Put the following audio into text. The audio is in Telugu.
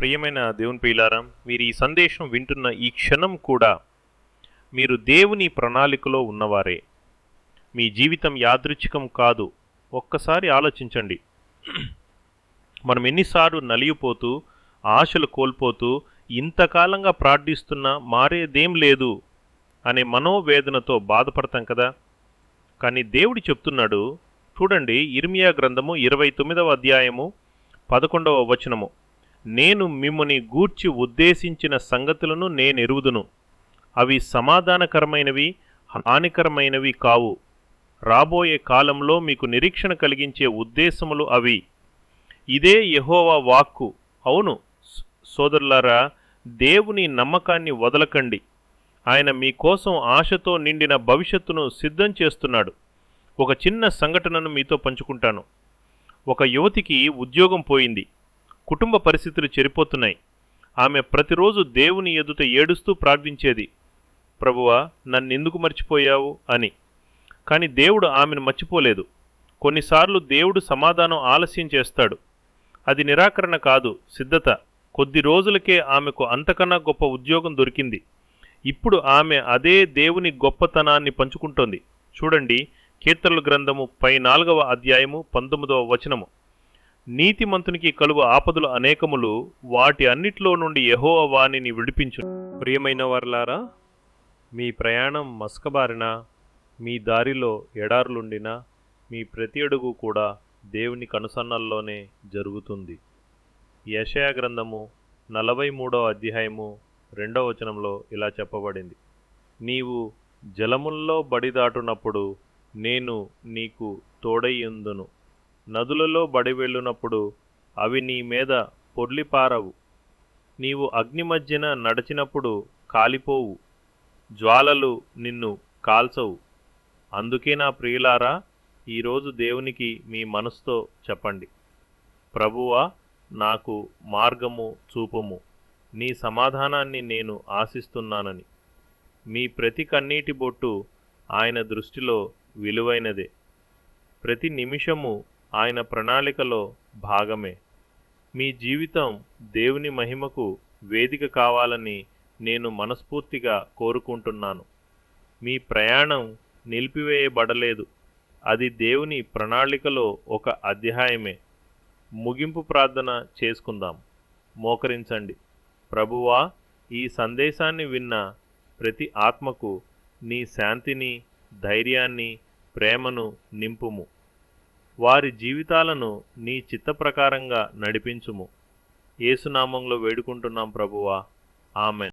ప్రియమైన దేవుని ప్రియులారా మీరు ఈ సందేశం వింటున్న ఈ క్షణం కూడా మీరు దేవుని ప్రణాళికలో ఉన్నవారే. మీ జీవితం యాదృచ్ఛికం కాదు. ఒక్కసారి ఆలోచించండి. మనం ఎన్నిసార్లు నలిగిపోతూ ఆశలు కోల్పోతూ ఇంతకాలంగా ప్రార్థిస్తున్నా మారేదేం లేదు అనే మనోవేదనతో బాధపడతాం కదా? కానీ దేవుడు చెప్తున్నాడు చూడండి ఇర్మియా గ్రంథము ఇరవై తొమ్మిదవ అధ్యాయము పదకొండవ వచనము. నేను మిమ్మని గూర్చి ఉద్దేశించిన సంగతులను నేనెరుగుదును. అవి సమాధానకరమైనవి హానికరమైనవి కావు. రాబోయే కాలంలో మీకు నిరీక్షణ కలిగించే ఉద్దేశములు అవి. ఇదే యహోవా వాక్కు. అవును సోదరులారా దేవుని నమ్మకాన్ని వదలకండి. ఆయన మీకోసం ఆశతో నిండిన భవిష్యత్తును సిద్ధం చేస్తున్నాడు. ఒక చిన్న సంఘటనను మీతో పంచుకుంటాను. ఒక యువతికి ఉద్యోగం పోయింది. కుటుంబ పరిస్థితులు చెరిపోతున్నాయి. ఆమె ప్రతిరోజు దేవుని ఎదుట ఏడుస్తూ ప్రార్థించేది ప్రభువా నన్నెందుకు మర్చిపోయావు? అని. కానీ దేవుడు ఆమెను మర్చిపోలేదు. కొన్నిసార్లు దేవుడు సమాధానం ఆలస్యం చేస్తాడు. అది నిరాకరణ కాదు సిద్ధత. కొద్ది రోజులకే ఆమెకు అంతకన్నా గొప్ప ఉద్యోగం దొరికింది. ఇప్పుడు ఆమె అదే దేవుని గొప్పతనాన్ని పంచుకుంటోంది. చూడండి కీర్తనల గ్రంథము పై నాలుగవ అధ్యాయము పంతొమ్మిదవ వచనము. నీతిమంతునికి కలుగు ఆపదలు అనేకములు వాటి అన్నిటిలో నుండి యహో వాణిని విడిపించు ప్రియమైన వారులారా మీ ప్రయాణం మస్కబారిన మీ దారిలో ఎడారులుండినా మీ ప్రతి అడుగు కూడా దేవుని కనుసన్నల్లోనే జరుగుతుంది. యెషయా గ్రంథము నలభై మూడవ అధ్యాయము రెండవ వచనంలో ఇలా చెప్పబడింది. నీవు జలముల్లో బడి దాటునప్పుడు నేను నీకు తోడయ్యుందును నదులలో బడి వెళ్ళునప్పుడు అవి నీ మీద పొర్లిపారవు. నీవు అగ్ని మధ్యన నడిచినప్పుడు కాలిపోవు. జ్వాలలు నిన్ను కాల్చవు. అందుకే నా ప్రియులారా ఈరోజు దేవునికి మీ మనసుతో చెప్పండి. ప్రభువా నాకు మార్గము చూపుము. నీ సమాధానాన్ని నేను ఆశిస్తున్నానని. మీ ప్రతి కన్నీటి బొట్టు ఆయన దృష్టిలో విలువైనదే. ప్రతి నిమిషము ఆయన ప్రణాళికలో భాగమే. మీ జీవితం దేవుని మహిమకు వేదిక కావాలని నేను మనస్ఫూర్తిగా కోరుకుంటున్నాను. మీ ప్రయాణం నిలిపివేయబడలేదు. అది దేవుని ప్రణాళికలో ఒక అధ్యాయమే. ముగింపు ప్రార్థన చేసుకుందాం. మోకరించండి. ప్రభువా ఈ సందేశాన్ని విన్న ప్రతి ఆత్మకు నీ శాంతిని ధైర్యాన్ని ప్రేమను నింపుము. వారి జీవితాలను నీ చిత్త ప్రకారంగా నడిపించుము. ఏసునామంలో వేడుకుంటున్నాం ప్రభువా. ఆమెన్.